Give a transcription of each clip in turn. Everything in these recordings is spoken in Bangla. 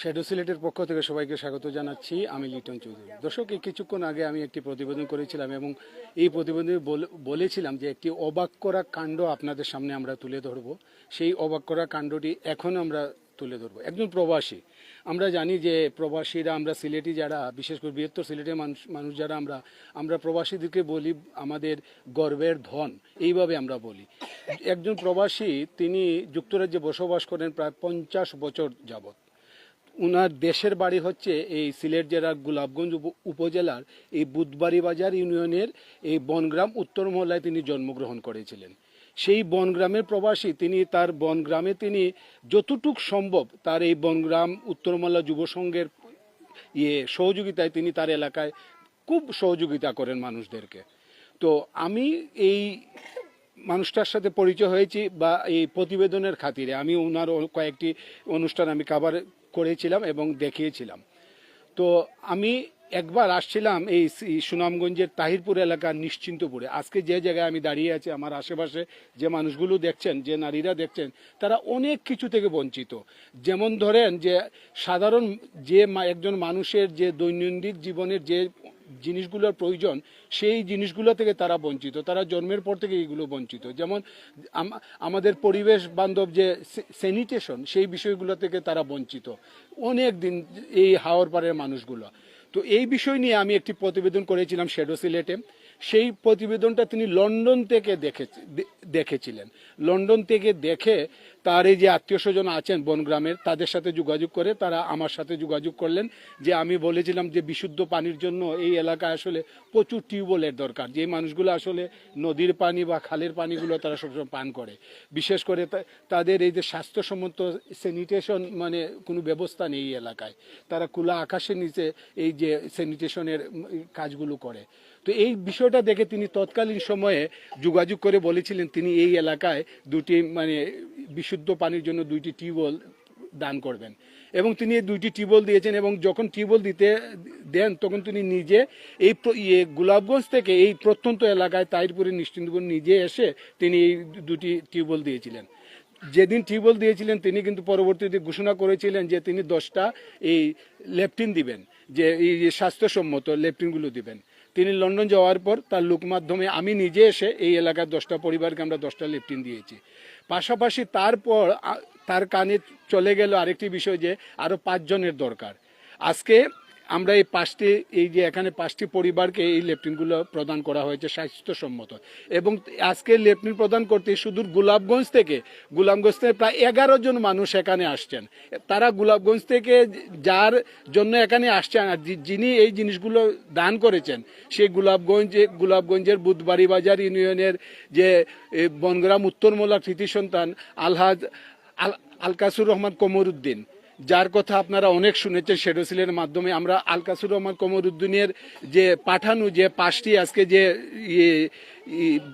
শ্যাডো সিলেটের পক্ষ থেকে সবাইকে স্বাগত জানাচ্ছি। আমি লিটন চৌধুরী। দর্শক, এই কিছুক্ষণ আগে আমি একটি প্রতিবেদন করেছিলাম এবং এই প্রতিবেদনে বলেছিলাম যে একটি অবাক করা কাণ্ড আপনাদের সামনে আমরা তুলে ধরব। সেই অবাক করা কাণ্ডটি এখন আমরা তুলে ধরবো। একজন প্রবাসী, আমরা জানি যে প্রবাসীরা, আমরা সিলেটি যারা, বিশেষ করে বৃহত্তর সিলেটের মানুষ মানুষ যারা, আমরা আমরা প্রবাসীদেরকে বলি আমাদের গর্বের ধন, এইভাবে আমরা বলি। একজন প্রবাসী, তিনি যুক্তরাজ্যে বসবাস করেন প্রায় পঞ্চাশ বছর যাবত উনার দেশের বাড়ি হচ্ছে এই সিলেট জেলার গোলাপগঞ্জ উপজেলার এই বুধবাড়ি বাজার ইউনিয়নের এই বনগ্রাম উত্তর মহল্লায় তিনি জন্মগ্রহণ করেছিলেন। সেই বনগ্রামের প্রবাসী, তিনি তার বনগ্রামে তিনি যতটুক সম্ভব তার এই বনগ্রাম উত্তর মহল্লা যুব সংঘের ইয়ে সহযোগিতায় তিনি তার এলাকায় খুব সহযোগিতা করেন মানুষদেরকে। তো আমি এই মানুষটার সাথে পরিচয় হয়েছি বা এই প্রতিবেদনের খাতিরে। আমি ওনার কয়েকটি অনুষ্ঠান আমি কাভার করেছিলাম এবং দেখিয়েছিলাম। তো আমি একবার আসছিলাম এই সুনামগঞ্জের তাহিরপুর এলাকার নিশ্চিন্তপুরে। আজকে যে জায়গায় আমি দাঁড়িয়ে আছি, আমার আশেপাশে যে মানুষগুলো দেখছেন, যে নারীরা দেখছেন, তারা অনেক কিছু থেকে বঞ্চিত। যেমন ধরেন যে, সাধারণ যে একজন মানুষের যে দৈনন্দিন জীবনের যে জিনিসগুলোর প্রয়োজন, সেই জিনিসগুলো থেকে তারা বঞ্চিত। তারা জন্মের পর থেকে এইগুলো বঞ্চিত। যেমন আমাদের পরিবেশ বান্ধব যে স্যানিটেশন সেই বিষয়গুলো থেকে তারা বঞ্চিত। অনেক দিন এই হাওয়ার পাড়ের মানুষগুলো। তো এই বিষয় নিয়ে আমি একটি প্রতিবেদন করেছিলাম শেডো সিলেটে সেই প্রতিবেদনটা তিনি লন্ডন থেকে দেখে দেখেছিলেন। লন্ডন থেকে দেখে তার এই যে আত্মীয় স্বজন আছেন বনগ্রামের, তাদের সাথে যোগাযোগ করে তারা আমার সাথে যোগাযোগ করলেন যে আমি বলেছিলাম যে বিশুদ্ধ পানির জন্য এই এলাকায় আসলে প্রচুর টিউবওয়েলের দরকার। যে মানুষগুলো আসলে নদীর পানি বা খালের পানিগুলো তারা সবসময় পান করে। বিশেষ করে তাদের এই যে স্বাস্থ্যসম্মত স্যানিটেশন মানে কোনো ব্যবস্থা নেই এই এলাকায়। তারা খোলা আকাশের নিচে এই যে স্যানিটেশনের কাজগুলো করে। তো এই বিষয়টা দেখে তিনি তৎকালীন সময়ে যোগাযোগ করে বলেছিলেন, তিনি এই এলাকায় দুটি মানে বিশুদ্ধ পানির জন্য দুইটি টিউবওয়েল দান করবেন। এবং তিনি এই দুইটি টিউবওয়েল দিয়েছেন এবং যখন টিউবওয়েল দিতে দেন, তখন তিনি নিজে এই ইয়ে গোলাপগঞ্জ থেকে এই প্রত্যন্ত এলাকায় তাইরপুরে নিশ্চিন্তপুর নিজে এসে তিনি এই দুটি টিউবওয়েল দিয়েছিলেন। যেদিন টিউবওয়েল দিয়েছিলেন, তিনি কিন্তু পরবর্তীতে ঘোষণা করেছিলেন যে তিনি দশটা এই লেপটিন দিবেন, যে এই স্বাস্থ্যসম্মত লেপটিনগুলো দিবেন। তিনি লন্ডন যাওয়ার পর তার লুক মাধ্যমে আমি নিজে এসে এই এলাকার দশটা পরিবারকে আমরা দশটা লেফটিন দিয়েছি। পাশাপাশি তারপর তার কানে চলে গেল আরেকটি বিষয় যে আরও পাঁচজনের দরকার। আজকে আমরা এই পাঁচটি, এই যে এখানে পাঁচটি পরিবারকে এই লেপটিনগুলো প্রদান করা হয়েছে স্বাস্থ্যসম্মত। এবং আজকে লেপটিন প্রদান করতে সুদূর গোলাপগঞ্জ থেকে গোলাপগঞ্জ থেকে প্রায় এগারো জন মানুষ এখানে আসছেন। তারা গোলাপগঞ্জ থেকে যার জন্য এখানে আসছেন আর যিনি এই জিনিসগুলো দান করেছেন সেই গোলাপগঞ্জে, গোলাপগঞ্জের বুধবাড়ি বাজার ইউনিয়নের যে বনগ্রাম উত্তরমোলা কৃতি সন্তান আলহাজ আল আলকাসুর রহমান কমরুদ্দিন। যার কথা আপনারা অনেক শুনেছেন শেডোসিলের মাধ্যমে। আমরা আলকাসুর রহমান কমরুদ্দিনের যে পাঠানো যে পাঁচটি আজকে যে ইয়ে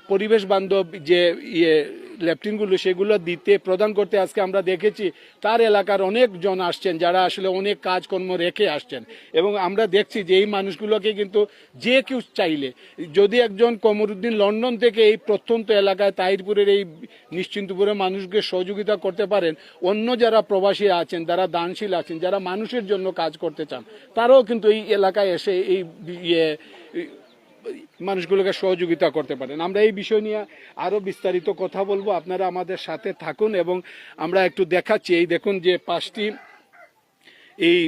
পরিবেশ বান্ধব যে ইয়ে ল্যাপটিনগুলো সেগুলো দিতে, প্রদান করতে আজকে আমরা দেখেছি, তার এলাকার অনেক জন আসছেন যারা আসলে অনেক কাজকর্ম রেখে আসছেন। এবং আমরা দেখছি যে এই মানুষগুলোকে কিন্তু যে কেউ চাইলে, যদি একজন কমরুদ্দিন লন্ডন থেকে এই প্রত্যন্ত এলাকায় তাহিরপুরের এই নিশ্চিন্তপুরের মানুষকে সহযোগিতা করতে পারেন, অন্য যারা প্রবাসী আছেন, যারা দানশীল আছেন, যারা মানুষের জন্য কাজ করতে চান, তারাও কিন্তু এই এলাকায় এসে এই ইয়ে মানুষগুলোকে সহযোগিতা করতে পারেন। আমরা এই বিষয় নিয়ে আরও বিস্তারিত কথা বলব। আপনারা আমাদের সাথে থাকুন এবং আমরা একটু দেখাচ্ছি। এই দেখুন যে পাঁচটি এই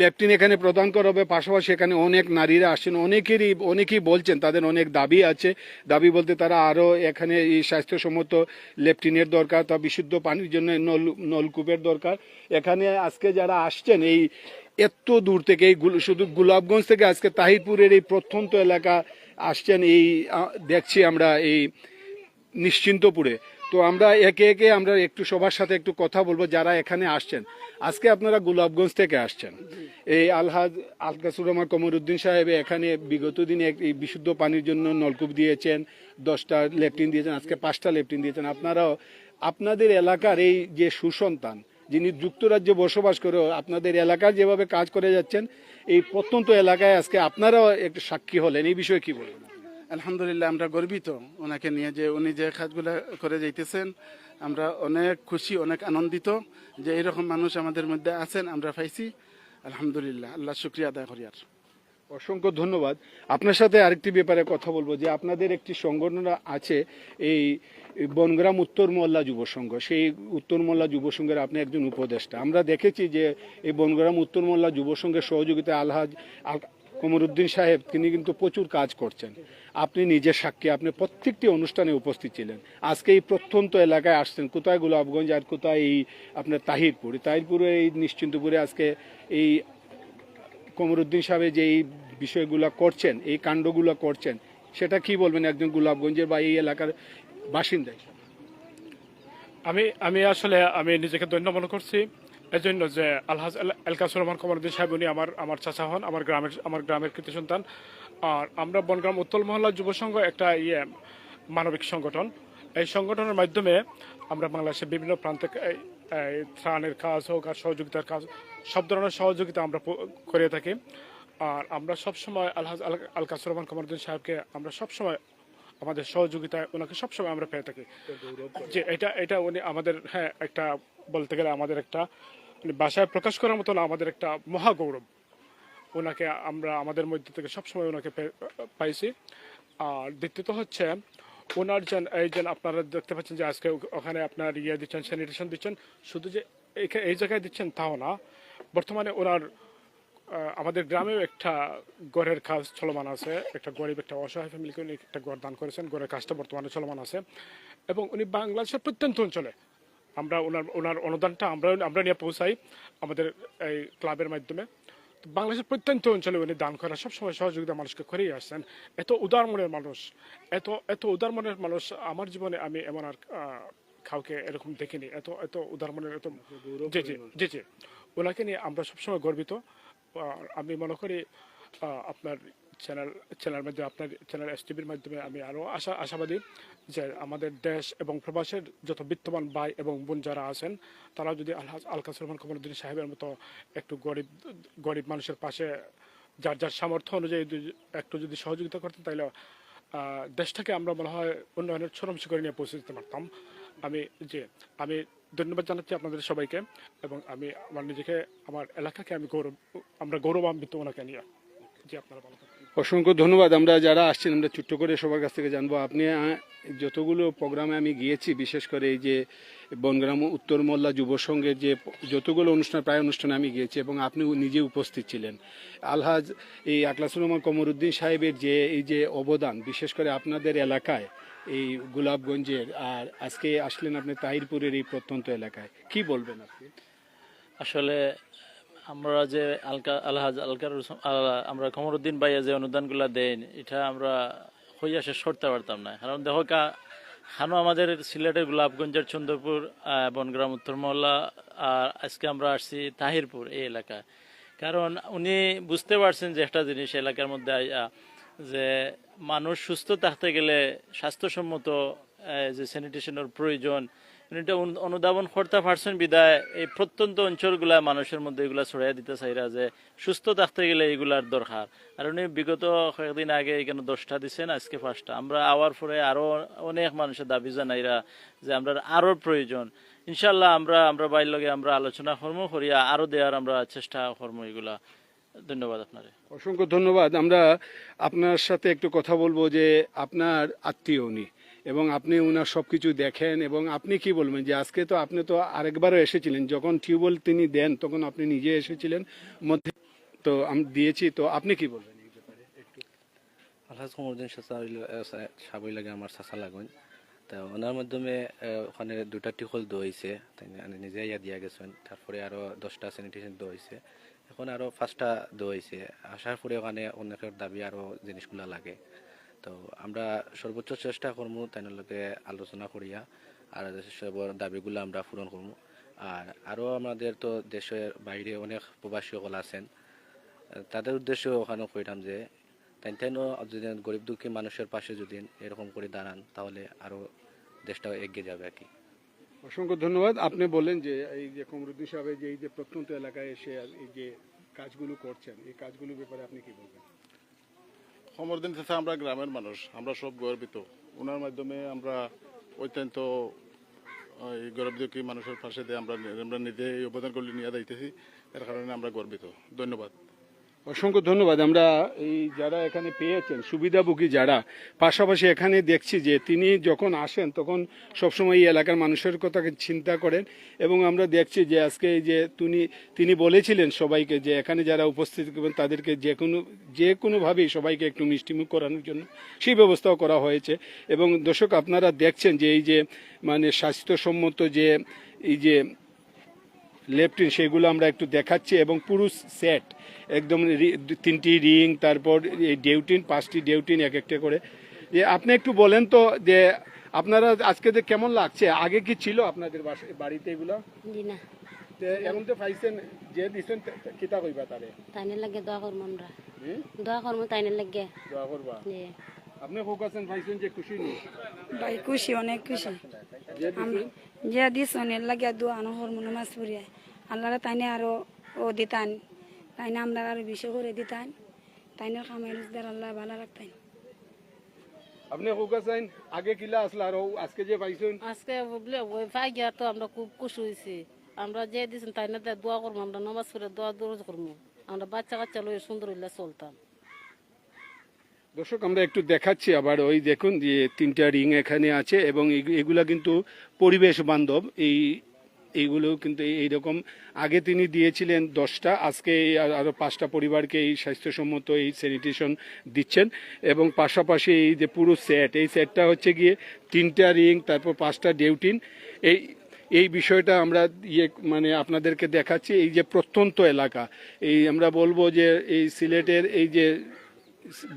লেফটিন এখানে প্রদান করা হবে। পাশাপাশি এখানে অনেক নারীরা আসছেন অনেকেরই, অনেকেই বলছেন, তাদের অনেক দাবি আছে। দাবি বলতে তারা আরও এখানে এই স্বাস্থ্যসম্মত লেফটিনের দরকার, তা বিশুদ্ধ পানির জন্য নল, নলকূপের দরকার। এখানে আজকে যারা আসছেন, এই এত দূর থেকে এই শুধু গোলাপগঞ্জ থেকে আজকে তাহিরপুরের এই প্রত্যন্ত এলাকা আসছেন এই দেখছি আমরা এই নিশ্চিন্তপুরে। তো আমরা একে একে আমরা একটু সবার সাথে একটু কথা বলব যারা এখানে আসছেন। আজকে আপনারা গোলাপগঞ্জ থেকে আসছেন। এই আলহাজ আলকাসুর রহমান কমরুদ্দিন সাহেব এখানে বিগত দিনে এই বিশুদ্ধ পানির জন্য নলকূপ দিয়েছেন, দশটা লেফটিন দিয়েছেন, আজকে পাঁচটা লেফটিন দিয়েছেন। আপনারাও আপনাদের এলাকার এই যে সুসন্তান যিনি যুক্তরাজ্যে বসবাস করে আপনাদের এলাকার যেভাবে কাজ করে যাচ্ছেন, এই প্রত্যন্ত এলাকায় আজকে আপনারাও একটু সাক্ষী হলেন। এই বিষয়ে কি বলবেন? আলহামদুলিল্লাহ, আমরা গর্বিত ওনাকে নিয়ে যে উনি যে কাজগুলো করে যাইতেছেন। আমরা অনেক খুশি, অনেক আনন্দিত যে এরকম মানুষ আমাদের মধ্যে আছেন, আমরা পাইছি। আলহামদুলিল্লাহ, আল্লাহ শুক্রিয়া আদায় করি আর। অসংখ্য ধন্যবাদ। আপনার সাথে আরেকটি ব্যাপারে কথা বলব যে আপনাদের একটি সংগঠন আছে এই বনগ্রাম উত্তর মোল্লা যুব সংঘ। সেই উত্তর মোল্লা যুব সংঘের আপনি একজন উপদেষ্টা। আমরা দেখেছি যে এই বনগ্রাম উত্তর মোল্লা যুব সংঘের সহযোগিতায় আলহাজ আল কমরুদ্দিন সাহেব, তিনি কিন্তু প্রচুর কাজ করছেন। আপনি নিজের সাক্ষী, আপনি প্রত্যেকটি অনুষ্ঠানে উপস্থিত ছিলেন। আজকে এই প্রত্যন্ত এলাকায় আসছেন। কোথায় গোলাপগঞ্জ আর কোথায় এই আপনার তাহিরপুর। তাহিরপুরে এই নিশ্চিন্তপুরে আজকে এই কমরুদ্দিন সাহেব যে এই বিষয়গুলো করছেন, এই কাণ্ডগুলো করছেন, সেটা কি বলবেন একজন গোলাপগঞ্জের বা এই এলাকার বাসিন্দা আমি আমি আসলে, আমি নিজেকে ধন্য মনে করছি। এই জন্য যে আলহাজ আল- এলকাসুর রহমান কমরুদ্দিন সাহেব, উনি আমার আমার চাচা হন, আমার গ্রামের আমার গ্রামের কৃতি সন্তান। আর আমরা বনগ্রাম উত্তল মহল্লা যুব সংঘ একটা ইয়ে মানবিক সংগঠন। এই সংগঠনের মাধ্যমে আমরা বাংলাদেশের বিভিন্ন প্রান্তে ত্রাণের কাজ হোক আর সহযোগিতার কাজ, সব ধরনের সহযোগিতা আমরা করে থাকি। আর আমরা সবসময় আলহাজ আল আলকাসুর রহমান কমরুদ্দিন সাহেবকে আমরা সবসময় আমাদের সহযোগিতায় ওনাকে সবসময় আমরা পেয়ে থাকি। যে এটা এটা উনি আমাদের হ্যাঁ একটা বলতে গেলে আমাদের একটা মানে ভাষায় প্রকাশ করার মতো আমাদের একটা মহাগৌরব। ওনাকে আমরা আমাদের মধ্যে থেকে সবসময় ওনাকে পাইছি। আর দ্বিতীয়ত হচ্ছে ওনার যেন এই যেন আপনারা দেখতে পাচ্ছেন যে আজকে ওখানে আপনার ইয়ে দিচ্ছেন স্যানিটেশন দিচ্ছেন। শুধু যে এই জায়গায় দিচ্ছেন তাও না, বর্তমানে ওনার আমাদের গ্রামেও একটা গড়ের কাজ চলমান আছে। একটা গরিব, একটা অসহায় ফ্যামিলিকে উনি একটা গড় দান করেছেন। গড়ের কাজটা বর্তমানে চলমান আছে। এবং উনি বাংলাদেশের প্রত্যন্ত অঞ্চলে আমরা ওনার ওনার অনুদানটা আমরা আমরা নিয়ে পৌঁছাই আমাদের এই ক্লাবের মাধ্যমে। বাংলাদেশের প্রত্যন্ত অঞ্চলে উনি দান করা সবসময় সহযোগিতা মানুষকে করেই আসছেন। এত উদার মনের মানুষ এত এত উদার মনের মানুষ আমার জীবনে আমি এমন আর কাউকে এরকম দেখিনি। এত এত উদার মনের এত জি জি জি জি। ওনাকে নিয়ে আমরা সবসময় গর্বিত। আমি মনে করি আপনার চ্যানেল চ্যানেল মধ্যে আপনার চ্যানেল এস টিভির মাধ্যমে আমি আরও আশা, আশাবাদী যে আমাদের দেশ এবং প্রবাসের যত বিত্তমান ভাই এবং বোন যারা আছেন তারা যদি আলহাজ আলকাস রহমান কমরুদ্দিন সাহেবের মতো একটু গরিব গরিব মানুষের পাশে যার যার সামর্থ্য অনুযায়ী একটু যদি সহযোগিতা করতেন তাহলে দেশটাকে আমরা মনে হয় উন্নয়নের চরম শিখরে নিয়ে পৌঁছে দিতে পারতাম। আমি যে, আমি ধন্যবাদ জানাচ্ছি আপনাদের সবাইকে এবং আমি আমার নিজেকে, আমার এলাকাকে আমি গৌরব, আমরা গৌরবান্বিত ওনাকে নিয়ে। জি, আপনারা ভালো থাকবেন। অসংখ্য ধন্যবাদ। আমরা যারা আসছেন, আমরা ছোট্ট করে সবার কাছ থেকে জানব। আপনি যতগুলো প্রোগ্রামে আমি গিয়েছি, বিশেষ করে এই যে বনগ্রাম উত্তর মোল্লা যুব সংঘের যে যতগুলো অনুষ্ঠান, প্রায় অনুষ্ঠানে আমি গিয়েছি এবং আপনি নিজে উপস্থিত ছিলেন। আলহাজ, এই আকলাসুর রহমান কমরুদ্দিন সাহেবের যে, এই যে অবদান, বিশেষ করে আপনাদের এলাকায়, এই গোলাপগঞ্জের, আর আজকে আসলেন আপনি তাহিরপুরের এই প্রত্যন্ত এলাকায়। কি বলবেন আপনি? আসলে আমরা যে আলকা আলহাজ আলকার আমরা কমরুদ্দিন ভাইয়া যে অনুদানগুলা দেন, এটা আমরা হইয়া শেষ করতে পারতাম না। কারণ দেখো কা হানো আমাদের সিলেটের গোলাপগঞ্জের চন্দ্রপুর বনগ্রাম উত্তর মহল্লা, আর আজকে আমরা আসছি তাহিরপুর এই এলাকা। কারণ উনি বুঝতে পারছেন যে একটা জিনিস এলাকার মধ্যে যে মানুষ সুস্থ থাকতে গেলে স্বাস্থ্যসম্মত যে স্যানিটেশনের প্রয়োজন এটা অনু- অনুধাবন করতে পারছেন বিদায়, এই প্রত্যন্ত অঞ্চলগুলা মানুষের মধ্যে এগুলা ছড়াই দিতে চাইরা যে সুস্থ থাকতে গেলে এগুলার দরকার আর উনি বিগত কয়েকদিন আগে এখানে দশটা দিচ্ছেন আজকে পাঁচটা। আমরা আওয়ার পরে আরও অনেক মানুষের দাবি জানাইরা যে আমরা আরও প্রয়োজন। ইনশাল্লাহ আমরা আমরা বাইর লগে আমরা আলোচনা কর্ম, করিয়া আরও দেওয়ার আমরা চেষ্টা কর্ম এগুলা ধন্যবাদ আপনারে। অসংখ্য ধন্যবাদ। আমরা আপনার সাথে একটু কথা বলব যে আপনার আত্মীয় উনি। এবং আপনি ওনার সব কিছু দেখেন এবং আপনি কি বলবেন যে আজকে তো আপনি তো আরেকবারও এসেছিলেন, যখন টিউবওয়েল তিনি দেন তখন আপনি নিজে এসেছিলেন, মধ্যে তো আমি দিয়েছি, তো আপনি কি বলবেন এই ব্যাপারে সাবই লাগে আমার চাচা লাগুন। তা ওনার মাধ্যমে ওখানে দুটা টিকল দইছে আমি নিজে ইয়া দিয়া গেছেন, তারপরে আরও দশটা স্যানিটেশন দইছে এখন আরও পাঁচটা দইছে আসার পরে ওখানে অনেকের দাবি আরও জিনিসগুলা লাগে। তো আমরা সর্বোচ্চ চেষ্টা করব তাই লোকে আলোচনা করিয়া, আর সবর দাবিগুলো আমরা পূরণ করব আর আরও আমাদের তো দেশের বাইরে অনেক প্রবাসী সকল আছেন, তাদের উদ্দেশ্যে ওখানে কইতাম যে তাই তাইনও যদি গরিব দুঃখী মানুষের পাশে যদি এরকম করে দাঁড়ান, তাহলে আরও দেশটা এগিয়ে যাবে আর কি। অসংখ্য ধন্যবাদ। আপনি বলেন যে, এই যে কমরুদ্দিন সাহেব যে এই যে প্রত্যন্ত এলাকায় এসে এই যে কাজগুলো করছেন, এই কাজগুলোর ব্যাপারে আপনি কি বলবেন? সমরদিন থেকে আমরা গ্রামের মানুষ, আমরা সব গর্বিত। ওনার মাধ্যমে আমরা অত্যন্ত, এই গরিব দুঃখী মানুষের পাশে দিয়ে আমরা আমরা নিজে অবদান করলে নিয়ে যাইতেছি, এর কারণে আমরা গর্বিত। ধন্যবাদ। অসংখ্য ধন্যবাদ। আমরা এই যারা এখানে পেয়েছেন, সুবিধাভোগী যারা, পাশাপাশি এখানে দেখছি যে তিনি যখন আসেন, তখন সবসময় এই এলাকার মানুষের কথা চিন্তা করেন এবং আমরা দেখছি যে আজকে এই যে তিনি তিনি বলেছিলেন সবাইকে যে এখানে যারা উপস্থিত করবেন তাদেরকে যে কোনো, যে কোনোভাবেই সবাইকে একটু মিষ্টিমুখ করানোর জন্য সেই ব্যবস্থাও করা হয়েছে। এবং দর্শক, আপনারা দেখছেন যে এই যে মানে স্বাস্থ্যসম্মত যে, এই যে লেফটিন সেগুলো আমরা একটু দেখাচ্ছি এবং পুরুষ সেট একদম তিনটি রিং তারপর এই ডেউটিন পাঁচটি ডেউটিন এক একটা করে। যে আপনি একটু বলেন তো যে আপনারা আজকে যে কেমন লাগছে? আগে কি ছিল আপনাদের বাড়িতে এগুলো? এখন তো পাইছেন যে দিছেন কিতা কইবা তারে? তাইনে লাগে দোয়া করব আমরা। হুম? দোয়া করব তাইনে লাগে। দোয়া করবা? আপনি ফোকাসেন পাইছেন যে খুশি নি? ভাই খুশি অনেক খুশি। যে দিছেন? যে দিস অনেক লাগিয়া দোয়া নহর মনে মাছ পুরিয়া আল্লাহ তাইনে আরও ও দিতান। তাইনে আমরা আরও বেশি করে দিতান। তাইনের খামাই রোজগার আল্লাহ ভালো রাখতেন। আপনি ফোকাসেন আগে কিলা আসলা আর? আজকে যে পাইছেন? আজকে বলে ওই পাই গিয়া তো আমরা খুব খুশি হয়েছি আমরা যে দিয়েছেন তাই না দোয়া করব আমরা নমাজ পড়ে দোয়া দরজ করব। আমরা বাচ্চা কাচ্চা লয়ে সুন্দর হইলে চলতাম। দর্শক, আমরা একটু দেখাচ্ছি আবার ওই দেখুন যে তিনটা রিং এখানে আছে এবং এগু- এগুলা কিন্তু পরিবেশ বান্ধব। এই এইগুলো কিন্তু এইরকম আগে তিনি দিয়েছিলেন দশটা, আজকে এই আর- পাঁচটা পরিবারকে এই স্বাস্থ্যসম্মত এই স্যানিটেশন দিচ্ছেন এবং পাশাপাশি এই যে পুরো সেট, এই সেটটা হচ্ছে গিয়ে তিনটা রিং, তারপর পাঁচটা ডেউটিন। এই এই বিষয়টা আমরা ইয়ে মানে আপনাদেরকে দেখাচ্ছি। এই যে প্রত্যন্ত এলাকা, এই আমরা বলব যে এই সিলেটের এই যে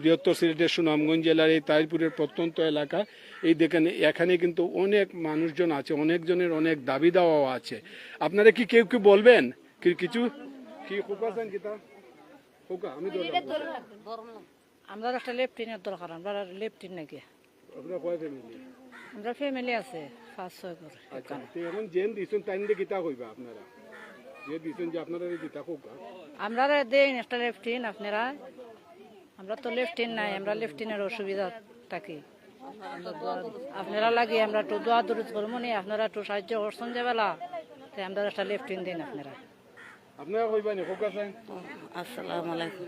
বৃহত্তর সিলেটের সুনামগঞ্জ জেলার এই তাইপুরের প্রত্যন্ত এলাকা এই দেখেন এখানে কিন্তু অনেক মানুষজন আছে অনেকজনের অনেক দাবি দাওয়াও আছে। আপনারা কি কেউ কি বলবেন? কি কিছু? কি খুকাছেন কিতা খুকা আমি আমরা একটা লেফটিনের দরকার আমরা লেফটিন নাকি? আপনারা কয় ফ্যামিলি আমরা ফ্যামিলি আছে পাঁচ ছয় করে আচ্ছা এখন জেন দিছেন তাই নিয়ে কিতা কইবা আপনারা? যে দিছেন যে আপনারা দিতা খুকা। আমরা দেন একটা লেফটিন আপনারা আমরা তো লেফটিন নাই আমরা লেফটিনের অসুবিধা থাকি আপনারা লাগে আমরা একটু দোয়া দরজ করব নি আপনারা একটু সাহায্য করছেন যে বেলা। তাই আমরা একটা লেফটিন দিন আপনারা। আসসালামু আলাইকুম।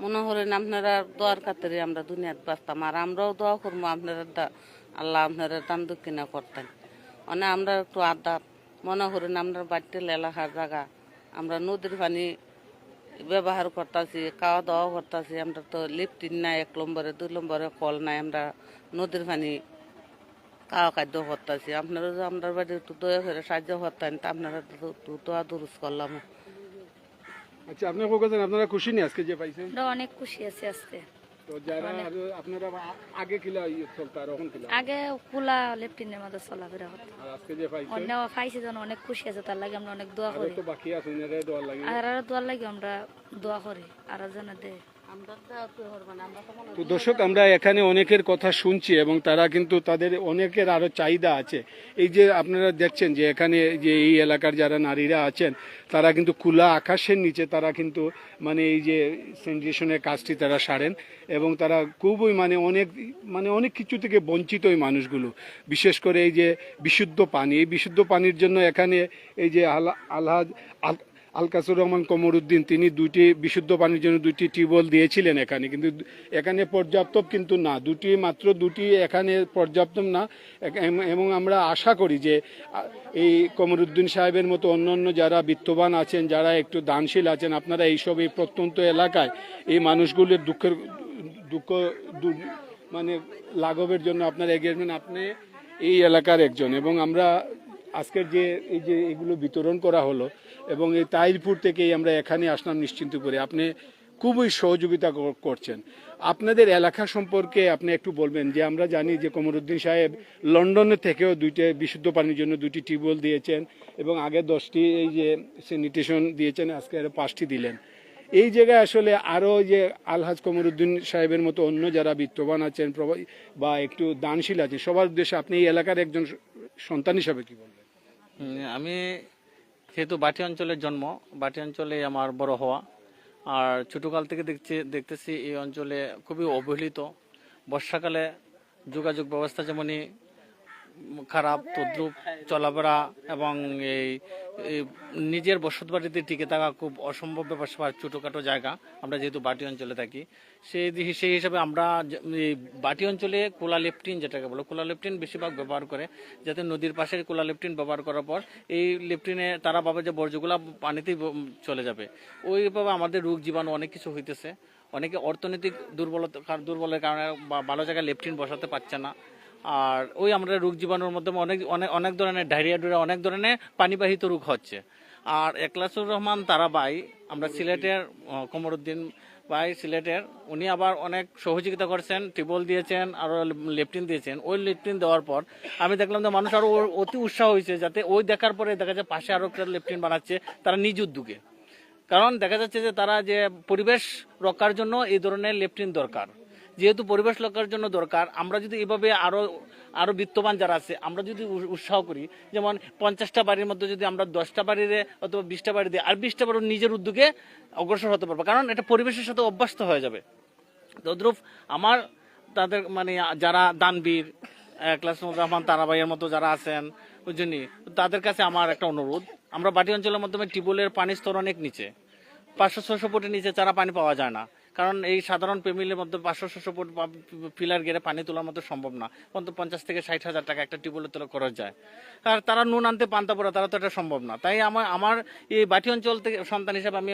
মনে করেন আপনারা দোয়ার খাতিরে আমরা দুনিয়াত বাঁচতাম আর আমরাও দোয়া করব আপনারা দা- আল্লাহ আপনারা দান দক্ষিণা করতেন। মানে আমরা একটু আড্ডা মনে করেন আমরা বাড়িতে এলাকার জায়গা আমরা নদীর পানি ব্যবহার করতেছি খাওয়া দাওয়া করতেছি আমরা তো লিফটিন নাই এক নম্বরে দুই নম্বরে কল নাই আমরা নদীর পানি খাওয়া খাদ্য করতেছি। আপনারা যে আপনার বাড়ি একটু দয়া করে সাহায্য করতেন তা আপনারা তো একটু দোয়া দুরুস করলাম। আচ্ছা আপনি আপনারা খুশি নেই আজকে যে পাইছেন? আমরা অনেক খুশি আছে আজকে। তো যারা আপনারা আগে কিলা চলতো আর এখন কিলা? আগে কুলা লেফটিনের মধ্যে চলাফেরা হতো। আজকে যে পাইছেন অন্য পাইছে যেন অনেক খুশি আছে তার লাগে আমরা অনেক দোয়া আরও করি। তো বাকি আছে লাগে। আর আর লাগে আমরা দোয়া করি। আর যেন দেয় তো মনে দর্শক আমরা এখানে অনেকের কথা শুনছি এবং তারা কিন্তু তাদের অনেকের আরও চাহিদা আছে। এই যে আপনারা দেখছেন যে এখানে যে এই এলাকার যারা নারীরা আছেন তারা কিন্তু খোলা আকাশের নিচে তারা কিন্তু মানে এই যে স্যানিটেশনের কাজটি তারা সারেন এবং তারা খুবই মানে অনেক মানে অনেক কিছু থেকে বঞ্চিত ওই মানুষগুলো। বিশেষ করে এই যে বিশুদ্ধ পানি এই বিশুদ্ধ পানির জন্য এখানে এই যে আল আলহাজ আল- আলকাসুর রহমান কমরুদ্দিন, তিনি দুটি বিশুদ্ধ পানির জন্য দুটি টিউবওয়েল দিয়েছিলেন এখানে। কিন্তু এখানে পর্যাপ্ত কিন্তু না। দুটি মাত্র দুটি এখানে পর্যাপ্ত না। এবং আমরা আশা করি যে এই কমরুদ্দিন সাহেবের মতো অন্য অন্য যারা বিত্তবান আছেন, যারা একটু দানশীল আছেন, আপনারা এইসব এই প্রত্যন্ত এলাকায় এই মানুষগুলির দুঃখের, দুঃখ মানে লাঘবের জন্য আপনারা এগিয়ে আপনি এই এলাকার একজন। এবং আমরা আজকের যে এই যে এগুলো বিতরণ করা হলো এবং এই তাইরপুর থেকেই আমরা এখানে আসলাম নিশ্চিন্ত করে। আপনি খুবই সহযোগিতা করছেন। আপনাদের এলাকা সম্পর্কে আপনি একটু বলবেন যে আমরা জানি যে কমরুদ্দিন সাহেব লন্ডনে থেকেও দুইটা বিশুদ্ধ পানির জন্য দুটি টিউবওয়েল দিয়েছেন এবং আগে দশটি এই যে স্যানিটেশন দিয়েছেন, আজকে আরও পাঁচটি দিলেন। এই জায়গায় আসলে আরও যে আলহাজ কমরুদ্দিন সাহেবের মতো অন্য যারা বিত্তবান আছেন বা একটু দানশীল আছেন, সবার উদ্দেশ্যে আপনি এই এলাকার একজন সন্তান হিসাবে কি বলবেন? আমি যেহেতু বাটি অঞ্চলের জন্ম, বাটি অঞ্চলে আমার বড় হওয়া। আর ছোটোকাল থেকে দেখছি, দেখতেছি এই অঞ্চলে খুবই অবহেলিত। বর্ষাকালে যোগাযোগ ব্যবস্থা যেমনই খারাপ, তদ্রুপ, চলাফেরা এবং এই নিজের বসত বাড়িতে টিকে থাকা খুব অসম্ভব ব্যাপার ছোটোখাটো জায়গা। আমরা যেহেতু বাটি অঞ্চলে থাকি, সেই সেই হিসাবে আমরা এই বাটি অঞ্চলে কোলা লেপটিন যেটাকে বলো, কোলা লেপটিন বেশিরভাগ ব্যবহার করে, যাতে নদীর পাশে কোলা লেপটিন ব্যবহার করার পর এই লেপটিনে তারা ভাবে যে বর্জ্যগুলা পানিতেই চলে যাবে। ওইভাবে আমাদের রোগ জীবাণু অনেক কিছু হইতেছে। অনেকে অর্থনৈতিক দুর্বলতা, দুর্বলের কারণে বা ভালো জায়গায় লেপটিন বসাতে পারছে না। আর ওই আমরা রোগ জীবাণুর মাধ্যমে অনেক অনেক অনেক ধরনের ডায়রিয়া ডুরিয়া অনেক ধরনের পানিবাহিত রোগ হচ্ছে। আর একলাসুর রহমান তারাবাই আমরা সিলেটের কমরুদ্দিন ভাই সিলেটের, উনি আবার অনেক সহযোগিতা করেছেন টিবল দিয়েছেন, আরও লেপটিন দিয়েছেন। ওই লেপটিন দেওয়ার পর আমি দেখলাম যে মানুষ আরও ওর- অতি উৎসাহ হয়েছে যাতে ওই দেখার পরে দেখা যায় পাশে আরও একটা লেপটিন বানাচ্ছে তারা নিজ উদ্যোগে। কারণ দেখা যাচ্ছে যে তারা যে পরিবেশ রক্ষার জন্য এই ধরনের লেপটিন দরকার। যেহেতু পরিবেশ রক্ষার জন্য দরকার, আমরা যদি এভাবে আরও আরও বিত্তবান যারা আছে, আমরা যদি উৎসাহ করি, যেমন পঞ্চাশটা বাড়ির মধ্যে যদি আমরা দশটা বাড়িতে অথবা বিশটা বাড়ি দিই আর বিশটা বাড়ি নিজের উদ্যোগে অগ্রসর হতে পারব, কারণ এটা পরিবেশের সাথে অভ্যস্ত হয়ে যাবে। তদ্রুপ আমার তাদের মানে যারা দানবীর ক্লাস রহমান তারাবাইয়ের মতো যারা আছেন ওই জন্যই তাদের কাছে আমার একটা অনুরোধ, আমরা বাটি অঞ্চলের মাধ্যমে টিউবওয়েলের পানির স্তর অনেক নিচে, পাঁচশো ছশো ফুটের নিচে চারা পানি পাওয়া যায় না। কারণ এই সাধারণ ফ্যামিলির মধ্যে পাঁচশো ছশো ফুট পিলার গেড়ে পানি তোলার মতো সম্ভব না। অন্তত পঞ্চাশ থেকে ষাট হাজার টাকা একটা টিউবওয়েলের তোলা খরচ যায়। আর তারা নুন আনতে পান্তা পড়া, তারা তো এটা সম্ভব না। তাই আমার আমার এই বাটি অঞ্চল থেকে সন্তান হিসেবে আমি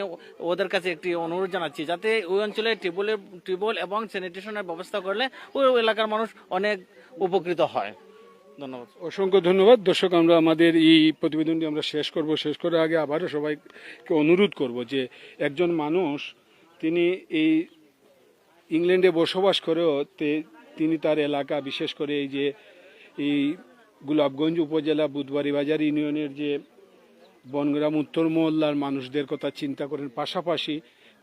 ওদের কাছে একটি অনুরোধ জানাচ্ছি, যাতে ওই অঞ্চলে টিউবওয়েলের টিউবওয়েল এবং স্যানিটেশনের ব্যবস্থা করলে ওই এলাকার মানুষ অনেক উপকৃত হয়। ধন্যবাদ। অসংখ্য ধন্যবাদ। দর্শক, আমরা আমাদের এই প্রতিবেদনটি আমরা শেষ করব। শেষ করার আগে আবারও সবাইকে অনুরোধ করব যে একজন মানুষ তিনি এই ইংল্যান্ডে বসবাস করেও তিনি তার এলাকা, বিশেষ করে এই যে, এই গোলাপগঞ্জ উপজেলা, বুধবাড়ি বাজার ইউনিয়নের যে বনগ্রাম, উত্তর মহল্লার মানুষদের কথা চিন্তা করেন। পাশাপাশি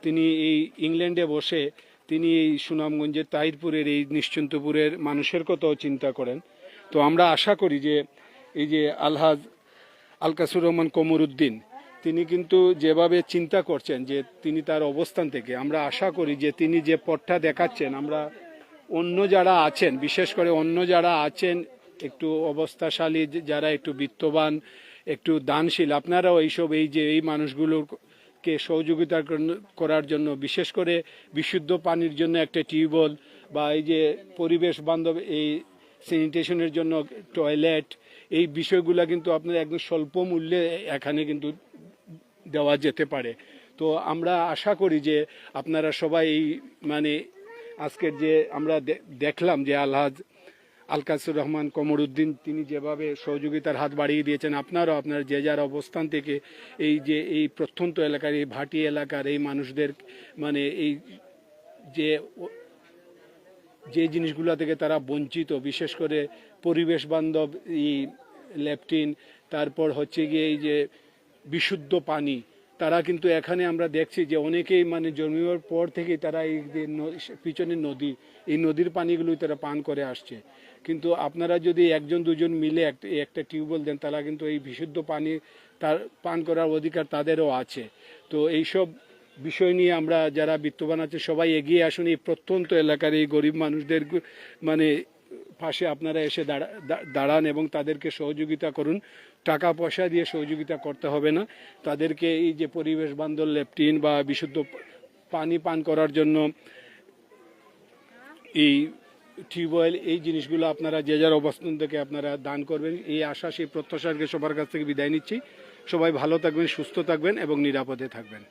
তিনি এই ইংল্যান্ডে বসে তিনি এই সুনামগঞ্জের, তাহিরপুরের, এই নিশ্চিন্তপুরের মানুষের কথাও চিন্তা করেন। তো আমরা আশা করি যে, এই যে আলহাজ আলকাসুর রহমান কমরুদ্দিন তিনি কিন্তু যেভাবে চিন্তা করছেন যে তিনি তার অবস্থান থেকে, আমরা আশা করি যে তিনি যে পথটা দেখাচ্ছেন, আমরা অন্য যারা আছেন, বিশেষ করে অন্য যারা আছেন, একটু অবস্থাশালী, যারা একটু বিত্তবান, একটু দানশীল, আপনারাও এইসব, এই যে এই মানুষগুলোকে সহযোগিতা করার জন্য, বিশেষ করে বিশুদ্ধ পানির জন্য একটা টিউবওয়েল বা এই যে পরিবেশ বান্ধব, এই স্যানিটেশনের জন্য টয়লেট, এই বিষয়গুলো কিন্তু আপনার একদম স্বল্প মূল্যে এখানে কিন্তু দেওয়া যেতে পারে। তো আমরা আশা করি যে আপনারা সবাই এই মানে আজকের যে আমরা দেখলাম যে আলহাজ আলকাসুর রহমান কমরুদ্দিন তিনি যেভাবে সহযোগিতার হাত বাড়িয়ে দিয়েছেন, আপনারাও আপনার যে যার অবস্থান থেকে এই যে এই প্রত্যন্ত এলাকার, এই ভাটি এলাকার, এই মানুষদের মানে এই যে যে জিনিসগুলো থেকে তারা বঞ্চিত, বিশেষ করে পরিবেশ বান্ধব, এই ল্যাপটিন তারপর হচ্ছে গিয়ে এই যে বিশুদ্ধ পানি। তারা কিন্তু এখানে আমরা দেখছি যে অনেকেই মানে জন্মের পর থেকেই তারা এই যে ন- পিছনে নদী, এই নদীর পানিগুলোই তারা পান করে আসছে। কিন্তু আপনারা যদি একজন, দুজন মিলে একটা একটা টিউবওয়েল দেন, তারা কিন্তু এই বিশুদ্ধ পানি তার পান করার অধিকার তাদেরও আছে। তো এইসব বিষয় নিয়ে আমরা যারা বিত্তবান আছে, সবাই এগিয়ে আসুন। এই প্রত্যন্ত এলাকার এই গরিব মানুষদের মানে পাশে আপনারা এসে দাঁড়া- দাঁড়ান এবং তাদেরকে সহযোগিতা করুন। টাকা পয়সা দিয়ে সহযোগিতা করতে হবে না। তাদেরকে এই যে পরিবেশ বান্ধব লেপটিন বা বিশুদ্ধ পানি পান করার জন্য এই টিউবওয়েল এই জিনিসগুলো আপনারা যে যার অবস্থান থেকে আপনারা দান করবেন, এই আশা, সেই প্রত্যাশাকে সবার কাছ থেকে বিদায় নিচ্ছি। সবাই ভালো থাকবেন, সুস্থ থাকবেন এবং নিরাপদে থাকবেন।